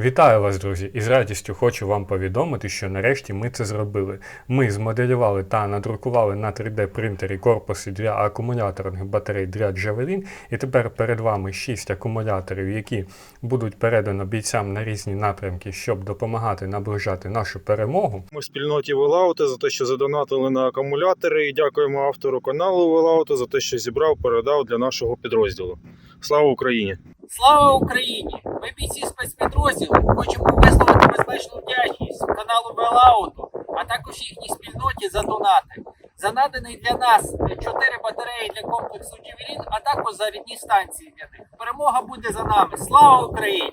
Вітаю вас, друзі! І з радістю хочу вам повідомити, що нарешті ми це зробили. Ми змоделювали та надрукували на 3D принтері корпуси для акумуляторних батарей для Javelin. І тепер перед вами 6 акумуляторів, які будуть передано бійцям на різні напрямки, щоб допомагати наближати нашу перемогу. Ми в спільноті Велаута за те, що задонатили на акумулятори. І дякуємо автору каналу Велаута за те, що зібрав, передав для нашого підрозділу. Слава Україні! Слава Україні! Ми бійці спецпідрозділу. Хочемо висловити безпечну вдячність каналу Белауту, а також їхній спільноті за донати. За наданий для нас 4 батареї для комплексу Джевелін, а також зарядні станції для них. Перемога буде за нами. Слава Україні!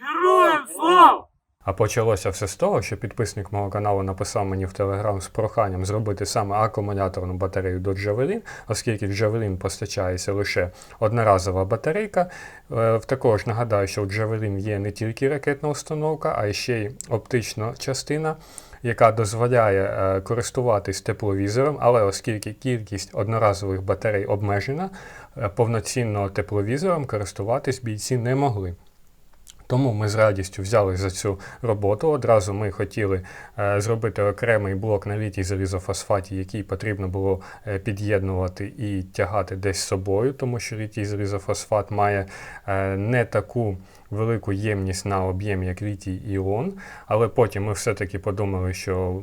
Героям слава! А почалося все з того, що підписник мого каналу написав мені в Телеграм з проханням зробити саме акумуляторну батарею до Javelin, оскільки в Javelin постачається лише одноразова батарейка. Е, Також нагадаю, що у Javelin є не тільки ракетна установка, а ще й оптична частина. Яка дозволяє е, користуватись тепловізором, але оскільки кількість одноразових батарей обмежена, е, повноцінно тепловізором користуватись бійці не могли. Тому ми з радістю взяли за цю роботу. Одразу ми хотіли е, зробити окремий блок на літій залізофосфаті, який потрібно було е, під'єднувати і тягати десь з собою, тому що літій залізофосфат має е, не таку велику ємність на об'єм, як літій іон. Але потім ми все-таки подумали, що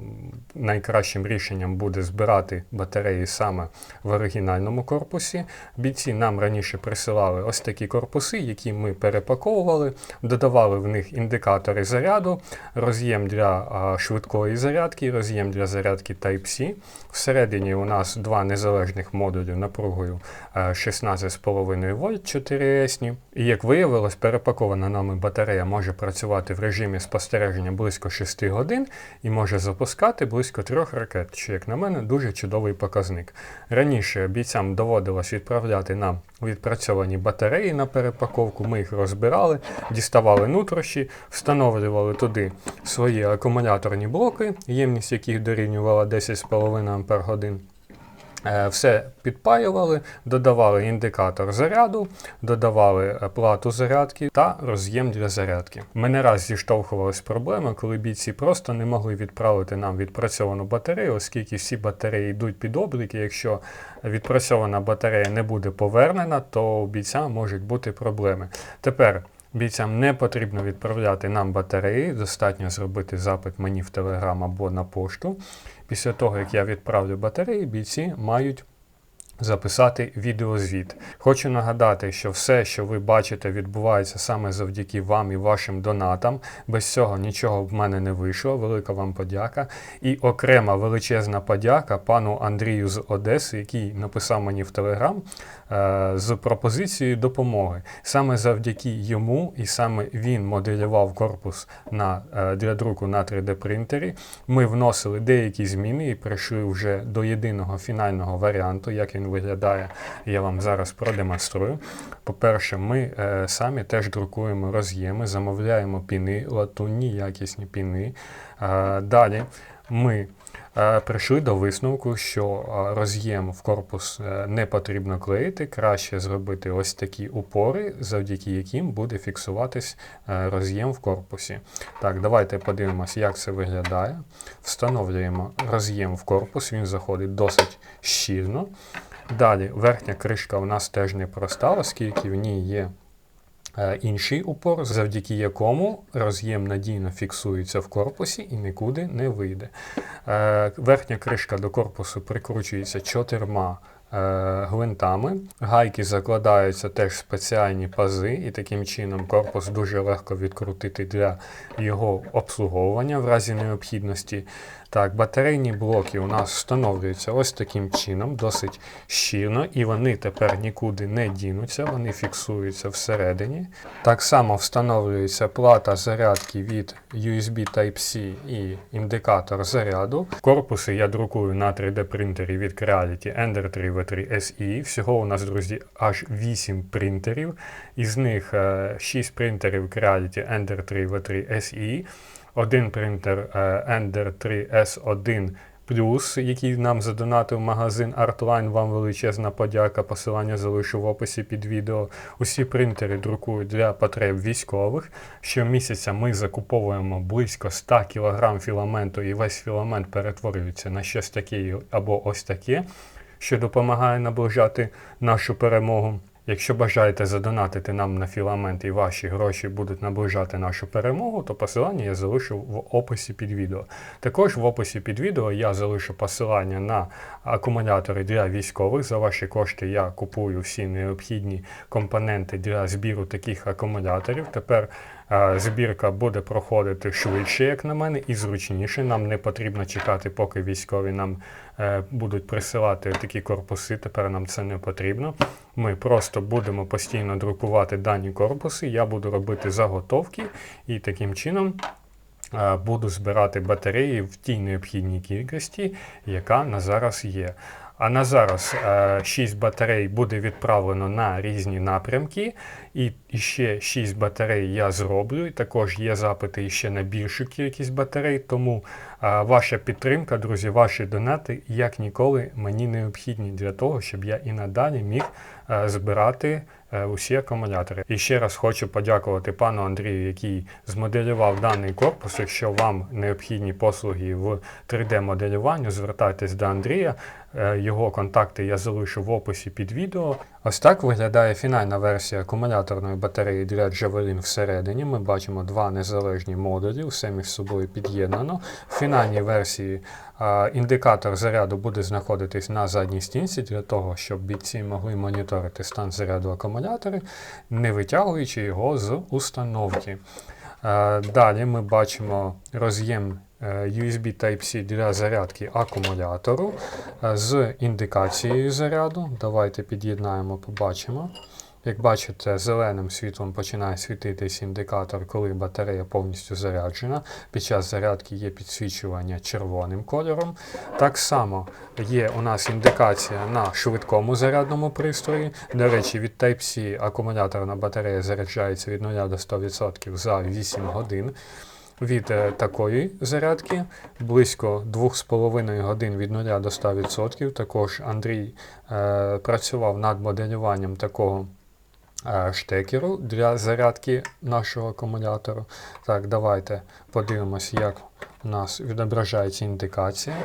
найкращим рішенням буде збирати батареї саме в оригінальному корпусі. Бійці нам раніше присилали ось такі корпуси, які ми перепаковували, додавали в них індикатори заряду, роз'єм для а, швидкої зарядки, роз'єм для зарядки Type-C. Всередині у нас два незалежних модулі напругою е, 16,5 вольт 4 сні І як виявилось, перепакована нами батарея може працювати в режимі спостереження близько 6 годин і може запускати близько 3 ракет, що, як на мене, дуже чудовий показник. Раніше бійцям доводилось відправляти нам відпрацьовані батареї на перепаковку, ми їх розбирали, діставали нутрощі, встановлювали туди свої акумуляторні блоки, ємність яких дорівнювала 10,5 Ах. Е, Все підпаювали, додавали індикатор заряду, додавали е, плату зарядки та роз'єм для зарядки. Ми не раз зіштовхувалися з проблемою, коли бійці просто не могли відправити нам відпрацьовану батарею, оскільки всі батареї йдуть під облік, і якщо відпрацьована батарея не буде повернена, то у бійця можуть бути проблеми. Тепер Бійцям не потрібно відправляти нам батареї, достатньо зробити запит мені в Телеграм або на пошту. Після того, як я відправлю батареї, бійці мають записати відеозвіт. Хочу нагадати, що все, що ви бачите, відбувається саме завдяки вам і вашим донатам. Без цього нічого в мене не вийшло. Велика вам подяка. І окрема величезна подяка пану Андрію з Одеси, який написав мені в Телеграм е, з пропозицією допомоги. Саме завдяки йому, і саме він моделював корпус на, е, для друку на 3D принтері. Ми вносили деякі зміни і прийшли вже до єдиного фінального варіанту, як він виглядає. Я вам зараз продемонструю. По-перше, ми е, самі теж друкуємо роз'єми, замовляємо піни, латунні якісні піни. Е, далі ми е, прийшли до висновку, що е, роз'єм в корпус е, не потрібно клеїти, краще зробити ось такі упори, завдяки яким буде фіксуватись е, роз'єм в корпусі. Так, давайте подивимось, як це виглядає. Встановлюємо роз'єм в корпус, він заходить досить щільно. Далі верхня кришка у нас теж не проста, оскільки в ній є е, інший упор, завдяки якому роз'єм надійно фіксується в корпусі і нікуди не вийде. Е, Верхня кришка до корпусу прикручується чотирма гвинтами. Гайки закладаються теж спеціальні пази, і таким чином корпус дуже легко відкрутити для його обслуговування в разі необхідності. Так, батарейні блоки у нас встановлюються ось таким чином, досить щільно, і вони тепер нікуди не дінуться, вони фіксуються всередині. Так само встановлюється плата зарядки від USB Type-C і індикатор заряду. Корпуси я друкую на 3D принтері від Creality Ender 3 V3 SE. Всього у нас, друзі, аж 8 принтерів. Із них е, 6 принтерів Creality Ender 3 V3 SE. Один принтер е, Ender 3 S1 Плюс, який нам задонатив магазин Artline, вам величезна подяка. Посилання залишу в описі під відео. Усі принтери друкують для потреб військових. Щомісяця ми закуповуємо близько 100 кг філаменту, і весь філамент перетворюється на щось таке або ось таке, що допомагає наближати нашу перемогу. Якщо бажаєте задонатити нам на філамент і ваші гроші будуть наближати нашу перемогу, то посилання я залишу в описі під відео. Також в описі під відео я залишу посилання на акумулятори для військових. За ваші кошти я купую всі необхідні компоненти для збіру таких акумуляторів. Тепер збірка буде проходити швидше, як на мене, і зручніше. Нам не потрібно чекати, поки військові нам е, будуть присилати такі корпуси. Тепер нам це не потрібно. Ми просто будемо постійно друкувати дані корпуси. Я буду робити заготовки і таким чином. е, Буду збирати батареї в тій необхідній кількості, яка на зараз є. А на зараз 6 батарей буде відправлено на різні напрямки, і ще 6 батарей я зроблю. І також є запити ще на більшу кількість батарей. Тому е, ваша підтримка, друзі, ваші донати як ніколи мені необхідні для того, щоб я і надалі міг е, збирати е, усі акумулятори. І ще раз хочу подякувати пану Андрію, який змоделював даний корпус. Якщо вам необхідні послуги в 3D-моделюванню, звертайтесь до Андрія. Е, Його контакти я залишу в описі під відео. Ось так виглядає фінальна версія акумуляторної батареї для Javelin всередині. Ми бачимо два незалежні модулі, все між собою під'єднано. В фінальній версії е, індикатор заряду буде знаходитись на задній стінці для того, щоб бійці могли моніторити стан заряду акумулятора, не витягуючи його з установки. Е, Далі ми бачимо роз'єм е, USB Type-C для зарядки акумулятору е, з індикацією заряду. Давайте під'єднаємо, побачимо. Як бачите, зеленим світлом починає світитись індикатор, коли батарея повністю заряджена. Під час зарядки є підсвічування червоним кольором. Так само є у нас індикація на швидкому зарядному пристрої. До речі, від Type-C акумуляторна батарея заряджається від 0 до 100% за 8 годин. Від е, такої зарядки близько 2,5 годин від 0 до 100%. Також Андрій е, працював над моделюванням такого штекеру для зарядки нашого акумулятору. Так, давайте подивимось, як у нас відображається індикація.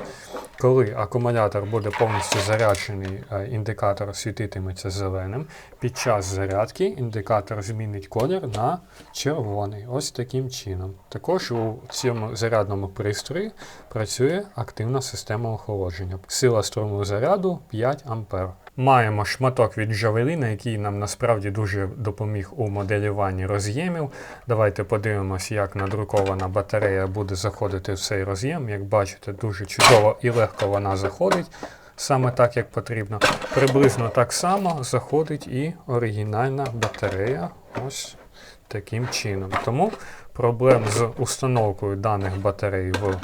Коли акумулятор буде повністю заряджений, е, індикатор світитиметься зеленим. Під час зарядки індикатор змінить колір на червоний. Ось таким чином. Також у цьому зарядному пристрої працює активна система охолодження. Сила струму заряду 5 А. Маємо шматок від Javelin, який нам насправді дуже допоміг у моделюванні роз'ємів. Давайте подивимось, як надрукована батарея буде заходити в цей роз'єм. Як бачите, дуже чудово і легко вона заходить. Саме так, як потрібно. Приблизно так само заходить і оригінальна батарея. Ось таким чином. Тому проблем з установкою даних батарей в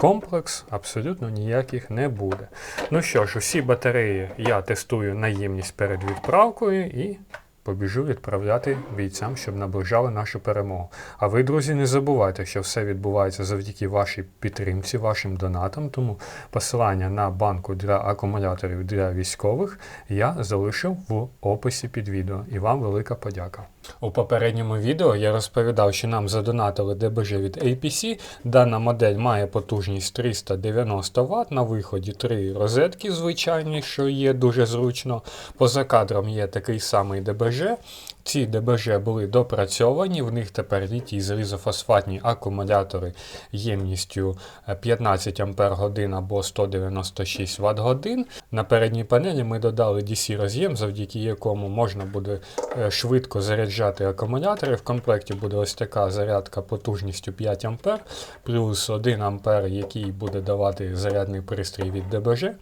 комплекс абсолютно ніяких не буде. Ну що ж, усі батареї я тестую наємність перед відправкою і побіжу відправляти бійцям, щоб наближали нашу перемогу. А ви, друзі, не забувайте, що все відбувається завдяки вашій підтримці, вашим донатам. Тому посилання на банку для акумуляторів для військових я залишив в описі під відео. І вам велика подяка. У попередньому відео я розповідав, що нам задонатили ДБЖ від APC. Дана модель має потужність 390 Вт. На виході три розетки звичайні, що є дуже зручно. Поза кадром є такий самий ДБЖ. Ці ДБЖ були допрацьовані, в них тепер літій залізофосфатні акумулятори ємністю е, 15 Ах або 196 Вт годин. На передній панелі ми додали DC роз'єм, завдяки якому можна буде е, швидко заряджати акумулятори. В комплекті буде ось така зарядка потужністю 5 А, плюс 1 А, який буде давати зарядний пристрій від ДБЖ.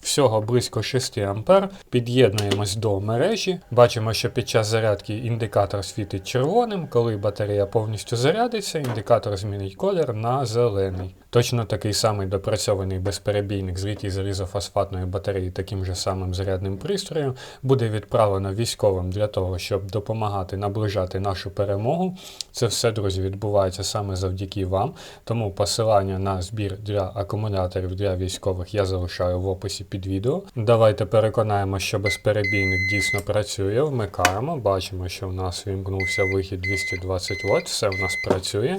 Всього близько 6 А. Під'єднуємось до мережі. Бачимо, що під час зарядки індикатор світить червоним. Коли батарея повністю зарядиться, індикатор змінить колір на зелений. Точно такий самий допрацьований безперебійник з літій залізофосфатної батареї таким же самим зарядним пристроєм буде відправлено військовим для того, щоб допомагати наближати нашу перемогу. Це все, друзі, відбувається саме завдяки вам. Тому посилання на збір для акумуляторів для військових я залишаю в описі під відео. Давайте переконаємо, що безперебійник дійсно працює. Вмикаємо. Бачимо, що в нас вімкнувся вихід 220 Вт. Все в нас працює.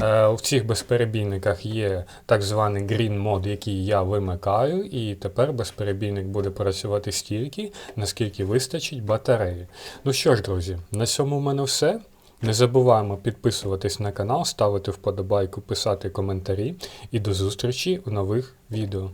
Е, У цих безперебійниках є так званий Green мод, який я вимикаю, і тепер безперебійник буде працювати стільки, наскільки вистачить батареї. Ну що ж, друзі, на цьому в мене все. Не забуваємо підписуватись на канал, ставити вподобайку, писати коментарі і до зустрічі у нових відео.